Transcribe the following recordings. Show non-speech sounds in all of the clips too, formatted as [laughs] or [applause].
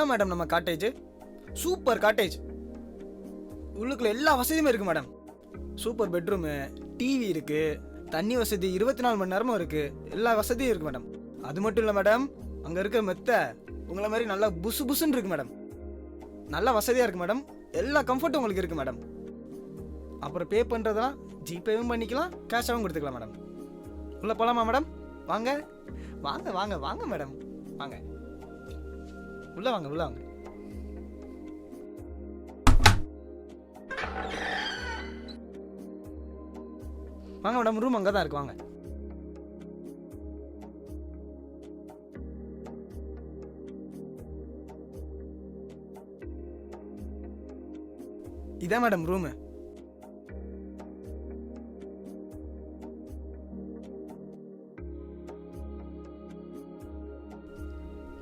இதான் மேடம் நம்ம cottage super cottage உள்ளுக்குள்ள எல்லா வசதியுமே இருக்குது மேடம் சூப்பர் பெட்ரூமு டிவி இருக்குது தண்ணி வசதி இருபத்தி நாலு மணி நேரமும் இருக்குது எல்லா வசதியும் இருக்குது மேடம் அது மட்டும் இல்லை மேடம் அங்கே இருக்கிற மெத்த உங்களை மாதிரி நல்லா புசு புசுன்னு இருக்குது மேடம் நல்ல வசதியாக இருக்குது மேடம் எல்லா கம்ஃபர்ட்டும் உங்களுக்கு இருக்குது மேடம் அப்புறம் பே பண்ணுறதெல்லாம் ஜிபேவும் பண்ணிக்கலாம் கேஷாகவும் கொடுத்துக்கலாம் மேடம் உள்ளே போகலாமா மேடம் வாங்க. வாங்க வாங்க வாங்க மேடம் வாங்க. உள்ள வாங்க உள்ள வாங்க வாங்க மேடம் ரூம் அங்கே தான் இருக்கு வாங்க. இதான் மேடம் ரூமு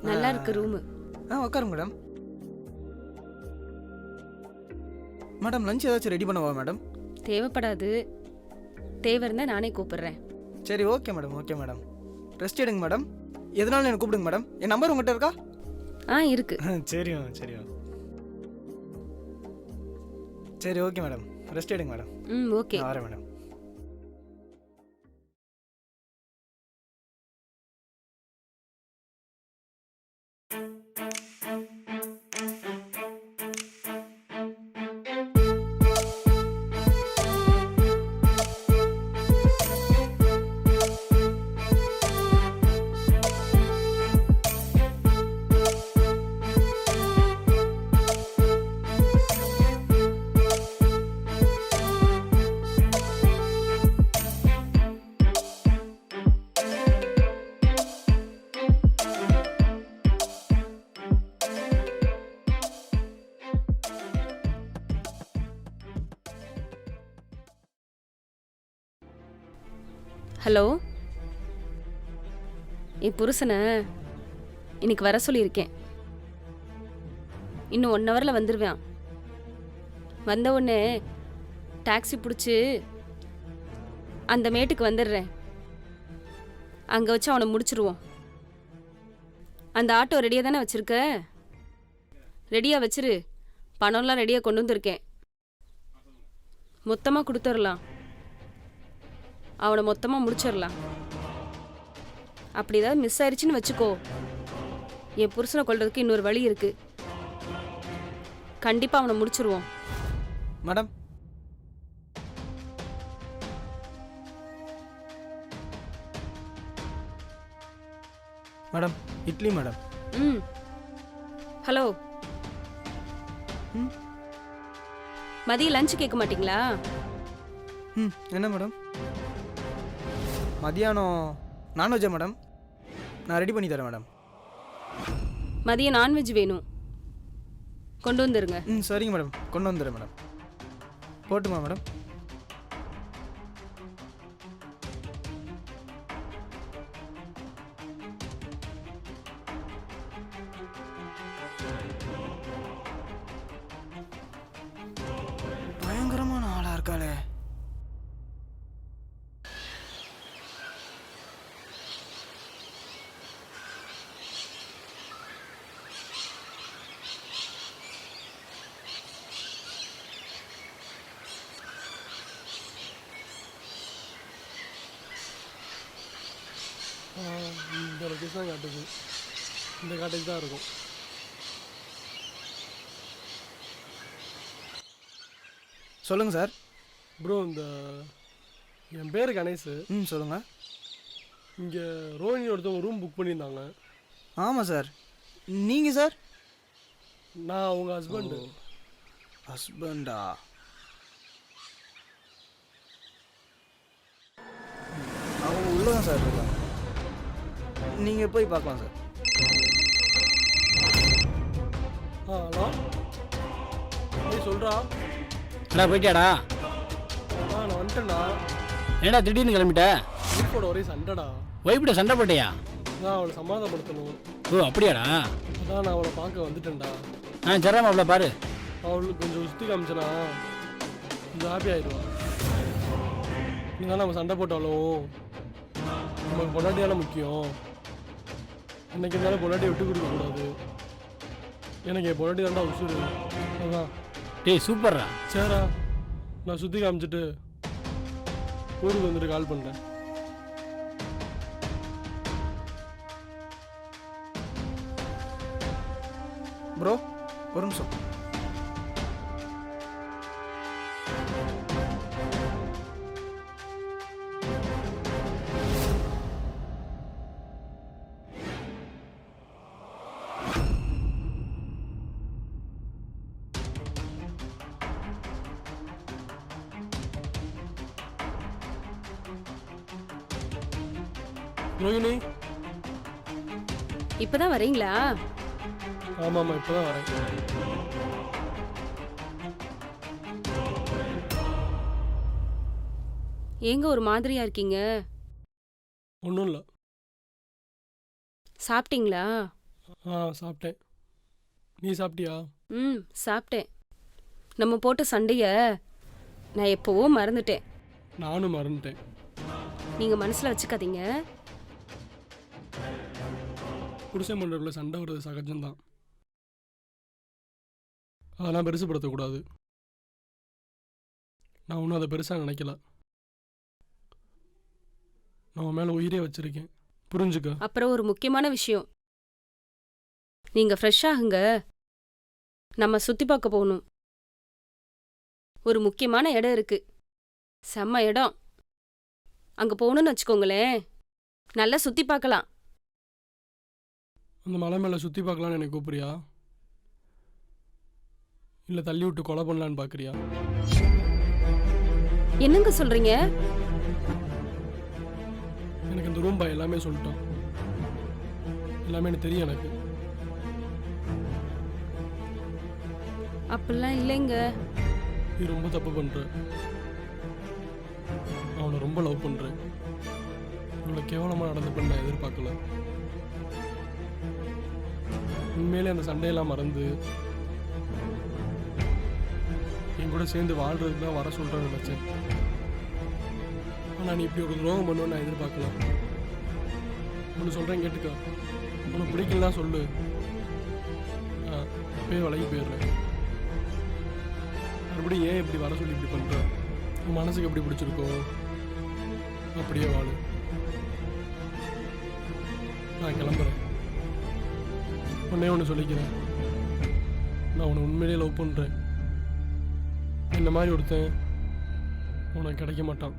நல்லா இருக்கு ரூமு ஆ உட்காருங்க மேடம். மேடம் லஞ்ச் ஏதாச்சும் ரெடி பண்ணவா மேடம்? தேவைப்படாது. தேவை இருந்தா நானே கூப்பிடுறேன். சரி okay madam okay madam. Rest எடுங்க மேடம். எதனாலும் எனக்கு கூப்பிடுங்க மேடம். என் நம்பர் உங்கள்கிட்ட இருக்கா? ஆ இருக்கு. சரியா [laughs] சரியா சரி ஓகே மேடம். ரெஸ்ட் எடுங்க மேடம். ம் ஓகே வரேன் மேடம். ஹலோ. என் புருஷனை இன்னைக்கு வர சொல்லியிருக்கேன். இன்னும் ஒன் ஹவரில் வந்துடுவான் வந்த உடனே டாக்ஸி பிடிச்சி அந்த மேட்டுக்கு வந்துடுறேன். அங்கே வச்சு அவனை முடிச்சிருவோம். அந்த ஆட்டோ ரெடியாக தானே வச்சுருக்க? ரெடியாக வச்சிரு. பணம்லாம் ரெடியாக கொண்டு வந்திருக்கேன். மொத்தமாக கொடுத்துடலாம். அவனை மொத்தமாக முடிச்சிடலாம். அப்படி ஏதாவது மிஸ் ஆயிடுச்சுன்னு வச்சுக்கோ. என் புருஷனை கொல்றதுக்கு இன்னொரு வழி இருக்கு. கண்டிப்பாக அவனை முடிச்சிருவோம். மேடம். Madam idli madam. ம். ஹலோ. ம். மதியம் லஞ்ச் கேட்க மாட்டீங்களா? ம் என்ன மேடம்? மதியானம் நான்வெஜ்ஜா மேடம் நான் ரெடி பண்ணி தரேன் மேடம் மதியம் நான்வெஜ் வேணும். கொண்டு வந்துருங்க. ம் சரிங்க மேடம் கொண்டு வந்துடுறேன் மேடம் போட்டுமா மேடம் இந்த லொக்கேஷன் தான் காட்டுது. இந்த காட்டேஜ் தான் இருக்கும். சொல்லுங்க சார். ப்ரோ இந்த என் பேர் கணேஷ். ம் சொல்லுங்க. இங்கே ரோஹினி ஒருத்தவங்க ரூம் புக் பண்ணியிருந்தாங்க. ஆமாம் சார். நீங்கள் சார்? நான் அவங்க ஹஸ்பண்டு ஹஸ்பண்டா அவங்க உள்ளதான் சார் இருக்காங்க. நீங்கள் போய் பார்க்கலாம் சார் ஹலோ? நீ சொல்கிறா அடா போயிட்டியாடா? ஆ நான் வந்துட்டேன்டா. என்னடா திடீர்னு கிளம்பிட்ட? வீட்டோட ஒரே சண்டைடா. ஒய்ஃப்ட சண்டை போட்டியா? நான் அவளை சமாதானப்படுத்தணும். ஓ அப்படியாடா? அதான் நான் அவளை பார்க்க வந்துட்டேன்டா. ஆ சரிடா மாப்பிள பாரு. அவளுக்கு கொஞ்சம் சுற்றி காமிச்சனா கொஞ்சம் ஹாப்பி ஆயிடுவா. இருந்தாலும் நம்ம சண்டை போட்டாலும் நமக்கு பொண்டாட்டியான முக்கியம். என்னைக்கு இருந்தாலும் பொண்டாட்டியை விட்டு கொடுக்க கூடாது. எனக்கு என் பொண்டாட்டி தாண்டா உசுரு அதான். டேய் சூப்பர்ரா. சரிடா நான் சுற்றி காமிச்சிட்டு ஊருக்கு வந்துட்டு கால் பண்ணுறேன் ப்ரோ ஒரு நிமிஷம். ரோகிணி இப்பதான் வரீங்களா? ஆமாம் ஆமாம் இப்போ தான் வரேன். ஏங்க ஒரு மாதிரியா இருக்கீங்க? ஒன்றும் இல்லை. சாப்பிட்டீங்களா? ஆ சாப்பிட்டேன். நீ சாப்பிட்டியா? ம் சாப்பிட்டேன். நம்ம போட்ட சண்டைய நான் எப்போவோ மறந்துட்டேன். நானும் மறந்துட்டேன். நீங்க மனசுல வச்சுக்காதீங்க. புருஷன் மண்டபத்தில் சண்டை வர்றது சகஜம்தான். அதெல்லாம் பெருசுப்படுத்தக்கூடாது. நான் ஒன்றும் அதை பெருசாக நினைக்கல. நான் மேலே உயிரே வச்சிருக்கேன். புரிஞ்சுக்க. அப்புறம் ஒரு முக்கியமான விஷயம். நீங்க ஃப்ரெஷ் ஆகுங்க. நம்ம சுத்தி பார்க்க போகணும். ஒரு முக்கியமான இடம் இருக்கு. செம்ம இடம். அங்க போகணும்னு வச்சுக்கோங்களேன். நல்லா சுத்தி பார்க்கலாம். அந்த மலை மேலே சுற்றி பார்க்கலான்னு எனக்கு கூப்பிடுறியா? இல்லை தள்ளி விட்டு கொலை பண்ணலான்னு பார்க்குறியா என்னங்க சொல்றீங்க? எனக்கு இந்த ரூம் பாய் எல்லாமே சொல்லிட்டான். எல்லாமே எனக்கு தெரியும் எனக்கு. அப்படிலாம் இல்லைங்க. நீ ரொம்ப தப்பு பண்ற. அவனை ரொம்ப லவ் பண்றேன். இவ்வளோ கேவலமாக நடந்துப்பேன்னு நான் எதிர்பார்க்கல. உண்மையிலே அந்த சண்டையெல்லாம் மறந்து என் கூட சேர்ந்து வாழ்றதுக்கு தான் வர சொல்கிறேன்னு நினச்சேன். ஆனால் நீ இப்படி ஒரு துரோகம் பண்ணுவேன்னு நான் எதிர்பார்க்கலாம் ஒன்று சொல்கிறேன் கேட்டுக்க. உனக்கு பிடிக்கலாம் சொல்லு. அப்பயே போய் விலகி போயிடுறேன். மறுபடியும் ஏன் இப்படி வர சொல்லி இப்படி பண்ற? உன் மனசுக்கு எப்படி பிடிச்சிருக்கோ அப்படியே வாழு. நான் கிளம்புறேன். ஒன்னே ஒன்று சொல்லிக்கிறேன். நான் உன்னை உண்மையிலேயே லவ் பண்ணுறேன் இந்த மாதிரி ஒருத்தன் உனக்கு கிடைக்க மாட்டான்.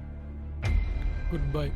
Good bye